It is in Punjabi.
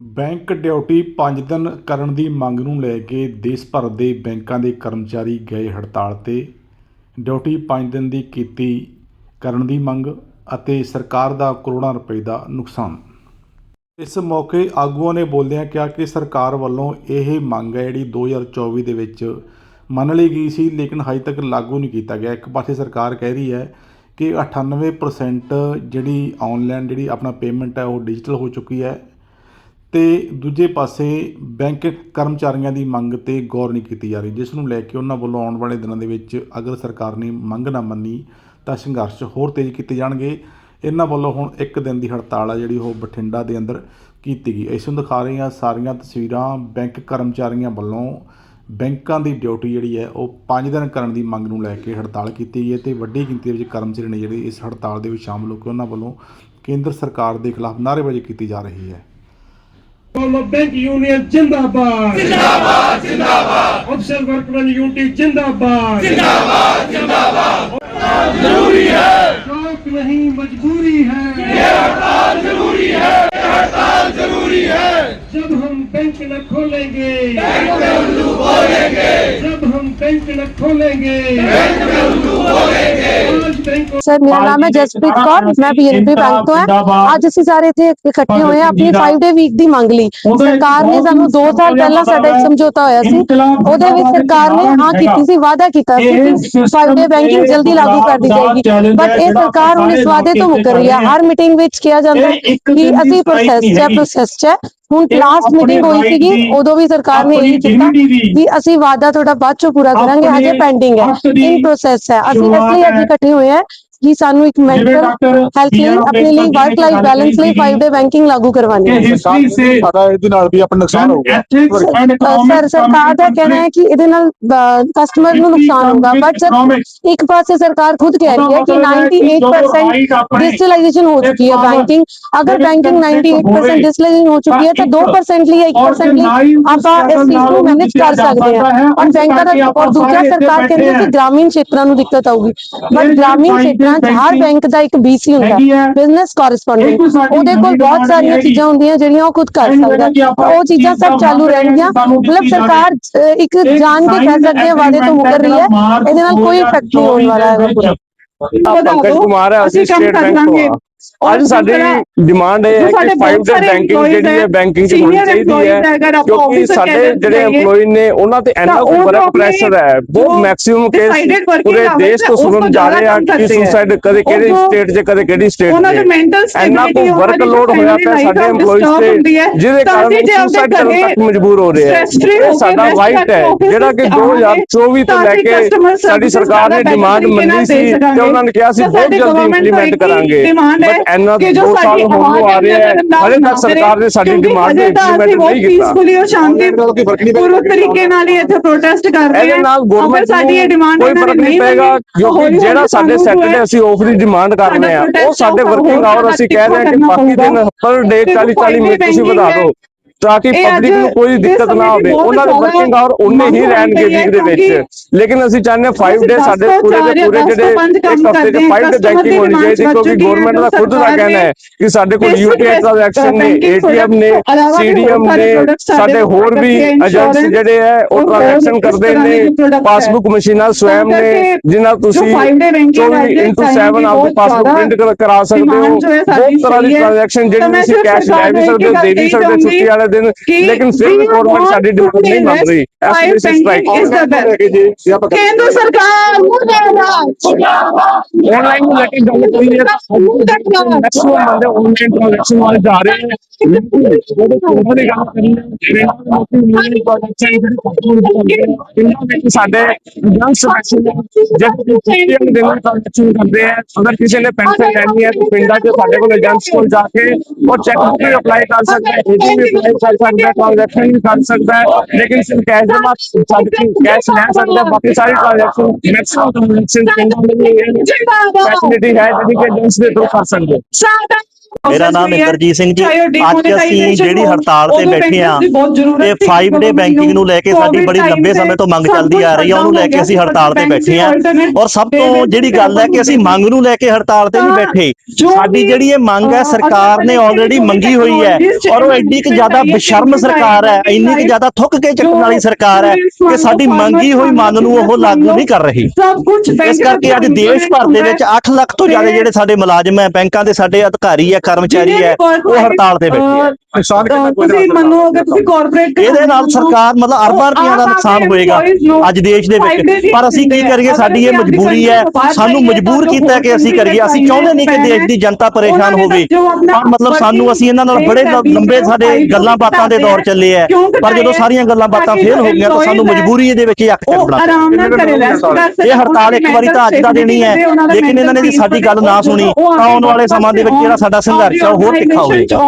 ਬੈਂਕ ਡਿਊਟੀ ਪੰਜ ਦਿਨ ਕਰਨ ਦੀ ਮੰਗ ਨੂੰ ਲੈ ਕੇ ਦੇਸ਼ ਭਰ ਦੇ ਬੈਂਕਾਂ ਦੇ ਕਰਮਚਾਰੀ ਗਏ ਹੜਤਾਲ ਤੇ। ਡਿਊਟੀ ਪੰਜ ਦਿਨ ਦੀ ਕੀਤੀ ਕਰਨ ਦੀ ਮੰਗ ਅਤੇ ਸਰਕਾਰ ਦਾ ਕਰੋੜਾਂ ਰੁਪਏ ਦਾ ਨੁਕਸਾਨ। ਇਸ ਮੌਕੇ ਆਗੂਆਂ ਨੇ ਬੋਲਦਿਆਂ ਕਿਹਾ ਕਿ ਸਰਕਾਰ ਵੱਲੋਂ ਇਹ ਮੰਗ ਹੈ ਜਿਹੜੀ 2024 ਦੇ ਵਿੱਚ ਮੰਨ ਲਈ ਗਈ ਸੀ, ਲੇਕਿਨ ਹਜੇ ਤੱਕ ਲਾਗੂ ਨਹੀਂ ਕੀਤਾ ਗਿਆ। ਇੱਕ ਪਾਸੇ ਸਰਕਾਰ ਕਹਿ ਰਹੀ ਹੈ ਕਿ 98% ਜਿਹੜੀ ਆਨਲਾਈਨ ਜਿਹੜੀ ਆਪਣਾ ਪੇਮੈਂਟ ਹੈ ਉਹ ਡਿਜੀਟਲ ਹੋ ਚੁੱਕੀ ਹੈ। ਤੇ ਦੂਜੇ ਪਾਸੇ ਬੈਂਕ ਕਰਮਚਾਰੀਆਂ ਦੀ ਮੰਗ ਤੇ ਗੌਰ ਨਹੀਂ ਕੀਤੀ ਜਾ ਰਹੀ, ਜਿਸ ਨੂੰ ਲੈ ਕੇ ਉਹਨਾਂ ਵੱਲੋਂ ਆਉਣ ਵਾਲੇ ਦਿਨਾਂ ਦੇ ਵਿੱਚ ਅਗਰ ਸਰਕਾਰ ਨੇ ਮੰਗ ਨਾ ਮੰਨੀ ਤਾਂ ਸੰਘਰਸ਼ ਹੋਰ ਤੇਜ਼ ਕੀਤੇ ਜਾਣਗੇ। ਇਹਨਾਂ ਵੱਲੋਂ ਹੁਣ ਇੱਕ ਦਿਨ ਦੀ ਹੜਤਾਲ ਆ ਜਿਹੜੀ ਉਹ ਬਠਿੰਡਾ ਦੇ ਅੰਦਰ ਕੀਤੀ ਗਈ। ਇਸ ਨੂੰ ਦਿਖਾ ਰਹੀਆਂ ਸਾਰੀਆਂ ਤਸਵੀਰਾਂ। ਬੈਂਕ ਕਰਮਚਾਰੀਆਂ ਵੱਲੋਂ ਬੈਂਕਾਂ ਦੀ ਡਿਊਟੀ ਜਿਹੜੀ ਹੈ ਉਹ 5 ਦਿਨ ਕਰਨ ਦੀ ਮੰਗ ਨੂੰ ਲੈ ਕੇ ਹੜਤਾਲ ਕੀਤੀ ਗਈ ਹੈ ਤੇ ਵੱਡੀ ਗਿਣਤੀ ਵਿੱਚ ਕਰਮਚਾਰੀ ਨੇ ਜਿਹੜੇ ਇਸ ਹੜਤਾਲ ਦੇ ਵਿੱਚ ਸ਼ਾਮਲ ਹੋ ਕੇ ਉਹਨਾਂ ਵੱਲੋਂ ਕੇਂਦਰ ਸਰਕਾਰ ਦੇ ਖਿਲਾਫ ਨਾਅਰੇਬਾਜ਼ੀ ਕੀਤੀ ਜਾ ਰਹੀ ਹੈ। बैंक यूनियन जिंदाबाद जिंदाबाद जिंदाबाद ऑफिसर वर्कमैन यूनिटी जिंदाबाद जिंदाबाद जिंदाबाद ज़रूरी है शौक नहीं मजबूरी है हड़ताल ज़रूरी है हड़ताल ज़रूरी है जब हम बैंक न खोलेंगे बैंक बोलेंगे बैंक न खोलेंगे बैंक में उल्लू बोलेंगे आज बैंक ਸਰ ਮੇਰਾ ਨਾਮ ਹੈ ਜਸਪ੍ਰੀਤ ਕੌਰ ਮੈਂ ਪੀਐਨਬੀ ਬੈਂਕ ਤੋਂ ਹਾਂ ਅੱਜ ਅਸੀਂ ਸਾਰੇ ਇੱਥੇ ਇਕੱਠੇ ਹੋਏ ਹਾਂ ਆਪਣੀ 5 ਡੇ ਵੀਕ ਦੀ ਮੰਗ ਲਈ ਸਰਕਾਰ ਨੇ ਸਾਨੂੰ 2 ਸਾਲ ਪਹਿਲਾਂ ਸਾਡਾ ਇੱਕ ਸਮਝੌਤਾ ਹੋਇਆ ਸੀ ਉਹਦੇ ਵਿੱਚ ਸਰਕਾਰ ਨੇ ਹਾਂ ਕੀਤੀ ਸੀ ਵਾਅਦਾ ਕੀਤਾ ਸੀ ਕਿ 5 ਡੇ ਬੈਂਕਿੰਗ ਜਲਦੀ ਲਾਗੂ ਕਰ ਦਿੱਤੀ ਜਾਏਗੀ ਬਟ ਇਹ ਸਰਕਾਰ ਹੁਣ ਇਸ ਵਾਅਦੇ ਤੋਂ ਮੁੱਕਰ ਰਹੀ ਹੈ ਹਰ ਮੀਟਿੰਗ ਵਿੱਚ ਕਿਹਾ ਜਾਂਦਾ ਹੈ ਕਿ ਅਸੀਂ ਪ੍ਰੋਸੈਸ 'ਚ ਹੈ ਪ੍ਰੋਸੈਸ 'ਚ ਹੈ ਹੁਣ ਲਾਸਟ ਮੀਟਿੰਗ ਹੋਈ ਸੀਗੀ ਉਦੋਂ ਵੀ ਸਰਕਾਰ ਨੇ ਇਹ ਕੀਤਾ ਕਿ ਅਸੀਂ ਵਾਅਦਾ ਤੁਹਾਡਾ ਬਾਅਦ ਚੋਂ ਪੂਰਾ ਕਰਾਂਗੇ ਹਜੇ ਪੈਂਡਿੰਗ ਹੈ। ਇਨ ਪ੍ਰੋਸੈਸ ਹੈ। ਅਸੀਂ ਇਸ ਲਈ ਅੱਜ ਇਕੱਠੇ ਹੋਏ ਹਾਂ ਕਿ ਸਾਨੂੰ ਇੱਕ ਮੈਂਟਲ ਹੈਲਥ ਲਈ ਆਪਣੇ ਲਈ ਵਰਕ ਲਾਈਫ ਬੈਲੈਂਸ ਲਈ 5 ਡੇ ਬੈਂਕਿੰਗ ਲਾਗੂ ਕਰਵਾਉਣੀ ਹੈ। ਸਾਡਾ ਇਹਦੇ ਨਾਲ ਵੀ ਆਪਣਾ ਨੁਕਸਾਨ ਹੋਊਗਾ ਸਰ ਸਰਕਾਰ ਦਾ ਕਹਿਣਾ ਹੈ ਕਿ ਇਹਦੇ ਨਾਲ ਕਸਟਮਰ ਨੂੰ ਨੁਕਸਾਨ ਹੋਗਾ ਬਟ ਸਰ ਇੱਕ ਪਾਸੇ ਸਰਕਾਰ ਖੁਦ ਕਹਿ ਰਹੀ ਹੈ ਕਿ 98% ਡਿਜੀਟਲਾਈਜੇਸ਼ਨ ਹੋ ਚੁੱਕੀ ਹੈ ਬੈਂਕਿੰਗ ਅਗਰ ਬੈਂਕਿੰਗ 98% ਡਿਜੀਟਲਾਈਜੇਸ਼ਨ ਹੋ ਚੁੱਕੀ ਹੈ ਤਾਂ 2% ਲਈ 1% ਲਈ ਆਪਾਂ ਇਸ ਚੀਜ਼ ਨੂੰ ਮੈਨੇਜ ਕਰ ਸਕਦੇ ਹਾਂ। ਔਰ ਬੈਂਕਾਂ ਦਾ ਔਰ ਦੂਜਾ ਸਰਕਾਰ ਕਹਿੰਦੀ ਹੈ ਕਿ ਗ੍ਰਾਮੀਣ ਖੇਤਰਾਂ ਨੂੰ ਦਿੱਕਤ ਆਊਗੀ। ਬਟ ਗ੍ਰਾਮੀਣ ਖੇਤਰਾਂ 'ਚ ਹਰ ਬੈਂਕ ਦਾ ਇੱਕ BC ਹੁੰਦਾ ਹੈ ਬਿਜ਼ਨਸ ਕੋਰਸਪੋਂਡੈਂਟ ਉਹਦੇ ਕੋਲ ਬਹੁਤ ਸਾਰੀਆਂ ਚੀਜ਼ਾਂ ਹੁੰਦੀਆਂ ਜਿਹੜੀਆਂ ਉਹ ਖੁਦ ਕਰ ਸਕਦਾ। ਹੈ। ਉਹ ਚੀਜ਼ਾਂ ਸਭ ਚਾਲੂ ਰਹਿਣਗੀਆਂ ਮਤਲਬ ਸਰਕਾਰ ਇੱਕ ਜਾਣ ਕੇ ਕਹਿ ਸਕਦੇ ਹਾਂ ਵਾਅਦੇ ਤੋਂ ਮੁਕਰ ਰਹੀ ਹੈ। ਇਹਦੇ ਨਾਲ ਕੋਈ ਇਫੈਕਟ ਨਹੀਂ ਹੋਣ ਵਾਲਾ ਹੈਗਾ ਪੂਰਾ ਪੰਕਜ ਕੁਮਾਰ ਹੈ ਅਸੀਂ ਸਟੇਟ ਬੈਂਕ ਤੋਂ ਹਾਂ। ਅੱਜ ਸਾਡੀ ਡਿਮਾਂਡ ਇਹ ਹੈ ਕਿ 5 ਡੇ ਬੈਂਕਿੰਗ ਜਿਹੜੀ ਹੈ ਬੈਂਕਿੰਗ ਚ ਹੋਣੀ ਚਾਹੀਦੀ ਹੈ ਕਿਉਂਕਿ ਸਾਡੇ ਜਿਹੜੇ EMPLOYE ਨੇ ਉਹਨਾਂ ਤੇ ਇੰਨਾ ਵਰਕ ਪ੍ਰੈਸ਼ਰ ਹੈ ਬਹੁਤ ਮੈਕਸਿਮਮ ਕੇਸ ਪੂਰੇ ਦੇਸ਼ ਤੋਂ ਸੁਣਨ ਜਾ ਰਹੇ ਆ ਕਿ ਸੁਸਾਈਡ ਕਦੇ ਕਿਹੜੀ ਸਟੇਟ 'ਚ ਕਦੇ ਕਿਹੜੀ ਸਟੇਟ ਉਹਨਾਂ ਦੇ 'ਚ ਮੈਂਟਲ ਇੰਨਾ ਕੁ ਵਰਕ ਲੋਡ ਹੋਇਆ ਪਿਆ ਸਾਡੇ EMPLOYEES ਤੇ ਜਿਹਦੇ ਕਾਰਨ ਸੁਸਾਈਡ ਕਰਨ ਤੱਕ ਮਜਬੂਰ ਹੋ ਰਹੇ ਆ। ਇਹ ਸਾਡਾ ਰਾਈਟ ਹੈ ਜਿਹੜਾ ਕਿ 2024 ਤੋਂ ਲੈ ਕੇ ਸਾਡੀ ਸਰਕਾਰ ਨੇ ਡਿਮਾਂਡ ਮੰਨੀ ਸੀ ਤੇ ਉਹਨਾਂ ਨੇ ਕਿਹਾ ਸੀ ਬਹੁਤ ਜਲਦੀ ਇੰਪਲੀਮੈਂਟ ਕਰਾਂਗੇ ਬਟ ਜੋ ਦੋ ਸਾਲ ਸਾਡੀ ਹੋਣ ਨੂੰ ਆ ਰਹੇ ਹੈ। ਹਲੇ ਤੱਕ ਸਰਕਾਰ ਨੇ ਸਾਡੀ ਡਿਮਾਂਡ ਨੂੰ ਇੰਪਲੀਮੈਂਟ ਨਹੀਂ ਕੀਤਾ। ਪੀਸਫੁਲੀ ਔਰ ਸ਼ਾਂਤੀ ਪੂਰਵਕ ਤਰੀਕੇ ਨਾਲ ਹੀ ਇੱਥੇ ਪ੍ਰੋਟੈਸਟ ਕਰ ਰਹੇ ਹਾਂ। ਨਾਲ ਗਵਰਨਮੈਂਟ ਸਾਡੀ ਇਹ ਡਿਮਾਂਡ ਕੋਈ ਫ਼ਰਕ ਨਹੀਂ ਪਏਗਾ ਕਿਉਂਕਿ ਜਿਹੜਾ ਸਾਡੇ ਸੈਟਰਡੇ ਅਸੀਂ ਆਫ ਦੀ ਡਿਮਾਂਡ ਕਰ ਰਹੇ ਆ। ਉਹ ਸਾਡੇ ਵਰਕਿੰਗ ਆਵਰ ਅਸੀਂ ਕਹਿ ਰਹੇ ਹਾਂ ਕਿ ਬਾਕੀ ਦਿਨ ਪਰ ਡੇ 40 40 ਮਿੰਟ ਤੁਸੀਂ ਵਧਾ ਦਿਓ। ਤਾਂ ਕਿ ਪਬਲਿਕ ਨੂੰ ਕੋਈ ਦਿੱਕਤ ਨਾ ਹੋਵੇ ਉਹਨਾਂ ਦੇ ਵਰਕਿੰਗ ਆਵਰ ਉਨੇ ਹੀ ਰਹਿਣਗੇ ਵੀਕ ਦੇ ਵਿੱਚ। ਲੇਕਿਨ ਅਸੀਂ ਚਾਹੁੰਦੇ ਹਾਂ 5 ਡੇ ਸਾਡੇ ਪੂਰੇ ਦੇ ਪੂਰੇ ਜਿਹੜੇ ਇੱਕ ਹਫ਼ਤੇ ਦੇ 5 ਡੇ ਬੈਂਕਿੰਗ ਹੋਣੀ ਚਾਹੀਦੀ ਕਿਉਂਕਿ ਗਵਰਨਮੈਂਟ ਦਾ ਖੁਦ ਦਾ ਕਹਿਣਾ ਹੈ ਕਿ ਸਾਡੇ ਕੋਲ ਯੂਪੀਆਈ ਟ੍ਰਾਂਜੈਕਸ਼ਨ ਨੇ ਏਟੀਐਮ ਨੇ ਸੀਡੀਐਮ ਨੇ ਸਾਡੇ ਹੋਰ ਵੀ ਏਜੰਟਸ ਜਿਹੜੇ ਹੈ ਉਹ ਟ੍ਰਾਂਜੈਕਸ਼ਨ ਕਰਦੇ ਨੇ ਪਾਸਬੁੱਕ ਮਸ਼ੀਨਾਂ ਸਵੈਮ ਨੇ ਜਿਨ੍ਹਾਂ ਤੁਸੀਂ 24 into 7 ਆਪਣੀ ਪਾਸਬੁੱਕ ਪ੍ਰਿੰਟ ਕਰਾ ਸਕਦੇ ਹੋ। ਬਹੁਤ ਤਰ੍ਹਾਂ ਦੀ ਟ੍ਰਾਂਜੈਕਸ਼ਨ ਜਿਹੜੀ ਤੁਸੀਂ ਕੈਸ਼ ਲੈ ਵੀ ਸਕਦੇ ਹੋ ਦੇ ਵੀ ਸਕਦੇ ਹੋ ਛੁੱਟੀ ਵਾਲੇ ਦਿਨ ਲੇਕਿਨ ਫਿਰ ਵੀ ਗਵਰਨਮੈਂਟ ਸਾਡੀ ਡਿਮਾਂਡ ਨਹੀਂ ਮੰਨ ਰਹੀ SPC strike is the best. ਕੇਂਦਰ ਸਰਕਾਰ ਮੁਰਦਾਬਾਦ ਆਨਲਾਈਨ ਨੂੰ ਲੈ ਕੇ ਗੱਲ ਕਰੀਏ ਤਾਂ ਮੈਕਸਿਮਮ ਬੰਦੇ ਆਨਲਾਈਨ ਟ੍ਰਾਂਜੈਕਸ਼ਨ ਵਾਲੇ ਜਾ ਰਹੇ ਨੇ ਜਿਹੜੇ ਕੋਲ ਦੀ ਗੱਲ ਕਰੀਏ ਟ੍ਰੇਨਾਂ ਦੇ ਮੋਟੀ ਆਨਲਾਈਨ ਟ੍ਰਾਂਜੈਕਸ਼ਨ ਜਿਹੜੀ ਕੰਪਨੀ ਦੇ ਹੁੰਦੇ ਨੇ ਇਹਨਾਂ ਵਿੱਚ ਸਾਡੇ ਜਨ ਸਮੈਸ਼ਨ ਜਿਹੜੇ ਕਿ ਛੁੱਟੀ ਵਾਲੇ ਦਿਨ ਟ੍ਰਾਂਜੈਕਸ਼ਨ ਕਰਦੇ ਆ ਅਗਰ ਕਿਸੇ ਨੇ ਪੈਸੇ ਲੈਣੀ ਹੈ ਤਾਂ ਪਿੰਡਾਂ 'ਚ ਸਾਡੇ ਕੋਲ ਏਜੰਟਸ ਕੋਲ ਜਾ ਕੇ ਉਹ ਚੈੱਕ ਬੁੱਕ ਵੀ ਅਪਲਾਈ ਕਰ ਸਕਦਾ ਹੈ ਏਟੀਐਮ ਵੀ ਅਪਲਾਈ ਕਰ ਸਕਦਾ ਟ੍ਰਾਂਜੈਕਸ਼ਨ ਵੀ ਕਰ ਸਕਦਾ ਹੈ ਲੇਕਿਨ ਸਿਰਫ ਕੈਸ਼ ਜਮਾ ਛੱਡ ਕੇ ਕੈਸ਼ ਲੈ ਸਕਦਾ ਬਾਕੀ ਸਾਰੀ ਟ੍ਰਾਂਜੈਕਸ਼ਨ ਮੈਕਸਿਮਮ ਟ੍ਰਾਂਜੈਕਸ਼ਨ ਫੈਸਿਲਿਟੀ ਹੈ ਜਿਹੜੀ ਕਿ ਏਜੰਟਸ ਦੇ ਥਰੂ ਕਰ ਸਕਦੇ ਮੇਰਾ ਨਾਮ ਇੰਦਰਜੀਤ ਸਿੰਘ ਜੀ। ਅੱਜ ਅਸੀਂ ਜਿਹੜੀ ਹੜਤਾਲ ਤੇ ਬੈਠੇ ਆ ਇਹ 5 ਡੇ ਬੈਂਕਿੰਗ ਨੂੰ ਲੈ ਕੇ ਸਾਡੀ ਬੜੀ ਲੰਬੇ ਸਮੇਂ ਤੋਂ ਮੰਗ ਚੱਲਦੀ ਆ ਰਹੀ ਆ ਉਹਨੂੰ ਲੈ ਕੇ ਅਸੀਂ ਹੜਤਾਲ ਤੇ ਬੈਠੇ ਆ ਔਰ ਸਭ ਤੋਂ ਜਿਹੜੀ ਗੱਲ ਹੈ ਕਿ ਅਸੀਂ ਮੰਗ ਨੂੰ ਲੈ ਕੇ ਹੜਤਾਲ ਤੇ ਨਹੀਂ ਬੈਠੇ। ਸਾਡੀ ਜਿਹੜੀ ਇਹ ਮੰਗ ਹੈ ਸਰਕਾਰ ਨੇ ਆਲਰੇਡੀ ਮੰਗੀ ਹੋਈ ਹੈ। ਔਰ ਉਹ ਐਡੀ ਕਿ ਜ਼ਿਆਦਾ ਬੇਸ਼ਰਮ ਸਰਕਾਰ ਹੈ ਇੰਨੀ ਕਿ ਜ਼ਿਆਦਾ ਥੁੱਕ ਕੇ ਚੱਕਣ ਵਾਲੀ ਸਰਕਾਰ ਹੈ ਕਿ ਸਾਡੀ ਮੰਗੀ ਹੋਈ ਮੰਗ ਨੂੰ ਉਹ ਲਾਗੂ ਨਹੀਂ ਕਰ ਰਹੀ। ਇਸ ਕਰਕੇ ਅੱਜ ਦੇਸ਼ ਭਰ ਦੇ ਵਿੱਚ 8 ਲੱਖ ਤੋਂ ਜ਼ਿਆਦਾ ਜਿਹੜੇ ਸਾਡੇ ਮੁਲਾਜ਼ਮ ਹੈ ਬੈਂਕਾਂ ਦੇ ਸਾਡੇ ਅਧਿਕਾਰੀ ਹੈ ਕਰਮਚਾਰੀ ਹੈ ਉਹ ਹੜਤਾਲ ਤੇ ਬੈਠੇ ਆ ਨੁਕਸਾਨ ਕਿੰਨਾ ਕੋਈ ਤੁਸੀਂ ਮੰਨੋ ਅਗਰ ਤੁਸੀਂ ਕਾਰਪੋਰੇਟ ਇਹਦੇ ਨਾਲ ਸਰਕਾਰ ਮਤਲਬ ਅਰਬਾਂ ਰੁਪਈਆ ਦਾ ਨੁਕਸਾਨ ਹੋਏਗਾ। ਅੱਜ ਦੇਸ਼ ਦੇ ਵਿੱਚ। ਪਰ ਅਸੀਂ ਕੀ ਕਰੀਏ? ਸਾਡੀ ਇਹ ਮਜਬੂਰੀ ਹੈ। ਸਾਨੂੰ ਮਜਬੂਰ ਕੀਤਾ ਕਿ ਅਸੀਂ ਕਰੀਏ। ਅਸੀਂ ਚਾਹੁੰਦੇ ਨਹੀਂ ਕਿ ਦੇਸ਼ ਦੀ ਜਨਤਾ ਪਰੇਸ਼ਾਨ ਹੋਵੇ। ਪਰ ਮਤਲਬ ਸਾਨੂੰ ਅਸੀਂ ਇਹਨਾਂ ਨਾਲ ਬੜੇ ਲੰਬੇ ਸਾਡੇ ਗੱਲਾਂ ਬਾਤਾਂ ਦੇ ਦੌਰ ਚੱਲੇ ਆ। ਪਰ ਜਦੋਂ ਸਾਰੀਆਂ ਗੱਲਾਂ ਬਾਤਾਂ ਫੇਲ ਹੋ ਗਈਆਂ ਤਾਂ ਸਾਨੂੰ ਮਜਬੂਰੀ ਇਹਦੇ ਵਿੱਚ ਹੀ ਅੱਖ ਕਰ ਸਕਦੇ ਇਹ ਹੜਤਾਲ ਇੱਕ ਵਾਰੀ ਤਾਂ ਅੱਜ ਦਾ ਦੇਣੀ ਹੈ ਲੇਕਿਨ ਇਹਨਾਂ ਨੇ ਜੇ ਸਾਡੀ ਗੱਲ ਨਾ ਸੁਣੀ। ਤਾਂ ਆਉਣ ਵਾਲੇ ਸਮਾਂ ਦੇ ਵਿੱਚ ਜਿਹੜਾ ਸਾਡਾ ਸੰਘਰਸ਼ ਹੈ ਉਹ ਹੋਰ ਤਿੱਖਾ ਹੋਵੇਗਾ